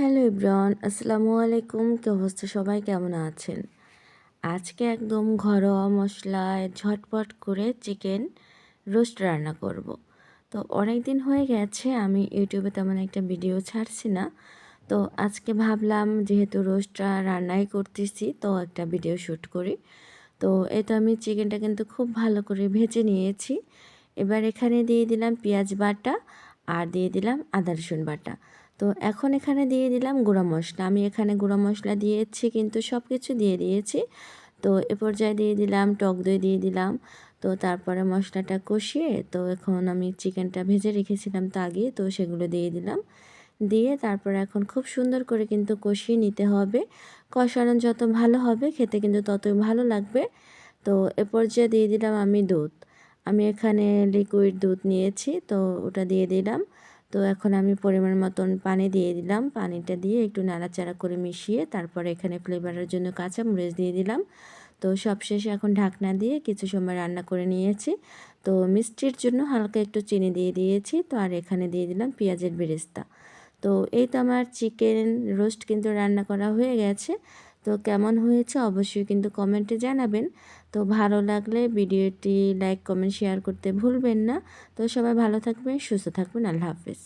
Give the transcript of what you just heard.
Hello ইব্রন আসসালামু আলাইকুম। কি অবস্থা? সবাই কেমন আছেন? আজকে একদম ঘরোয়া মশলায় ঝটপট করে চিকেন রোস্ট রান্না করব। তো অনেক দিন হয়ে গেছে, আমি ইউটিউবে তেমন একটা ভিডিও ছাড়ছি না। তো আজকে ভাবলাম, যেহেতু রোস্টটা রান্নাই করতেছি, তো একটা ভিডিও শ্যুট করি। তো এটা আমি চিকেনটা কিন্তু খুব ভালো করে ভেজে নিয়েছি। এবার এখানে দিয়ে দিলাম পেঁয়াজ বাটা আর দিয়ে দিলাম আদা রসুন বাটা। তো এখন এখানে দিয়ে দিলাম গুঁড়া মশলা। আমি এখানে গুঁড়া মশলা দিয়েছি, কিন্তু সব কিছু দিয়ে দিয়েছি। তো এ পর্যায়ে দিয়ে দিলাম, টক দই দিয়ে দিলাম। তো তারপরে মশলাটা কষিয়ে, তো এখন আমি চিকেনটা ভেজে রেখেছিলাম তা আগে তো সেগুলো দিয়ে দিলাম। দিয়ে তারপরে এখন খুব সুন্দর করে কিন্তু কষিয়ে নিতে হবে। কষানো যত ভালো হবে, খেতে কিন্তু ততই ভালো লাগবে। তো এ পর্যায়ে দিয়ে দিলাম আমি দুধ। আমি এখানে লিকুইড দুধ নিয়েছি, তো ওটা দিয়ে দিলাম। তো এখন আমি পরিমাণ মতন পানি দিয়ে দিলাম। পানিটা দিয়ে একটু নাড়াচাড়া করে মিশিয়ে তারপরে এখানে ফ্লেভারের জন্য কাঁচা মরিচ দিয়ে দিলাম। তো সবশেষে এখন ঢাকনা দিয়ে কিছু সময় রান্না করে নিয়েছি। তো মিষ্টির জন্য হালকা একটু চিনি দিয়ে দিয়েছি। তো আর এখানে দিয়ে দিলাম পেঁয়াজের বেরেস্তা। তো এই তো আমার চিকেন রোস্ট কিন্তু রান্না করা হয়ে গেছে। তো কেমন হয়েছে অবশ্যই কিন্তু কমেন্টে জানাবেন। তো ভালো লাগলে ভিডিওটি লাইক, কমেন্ট, শেয়ার করতে ভুলবেন না। তো সবাই ভালো থাকবেন, সুস্থ থাকবেন, আল্লাহ হাফেজ।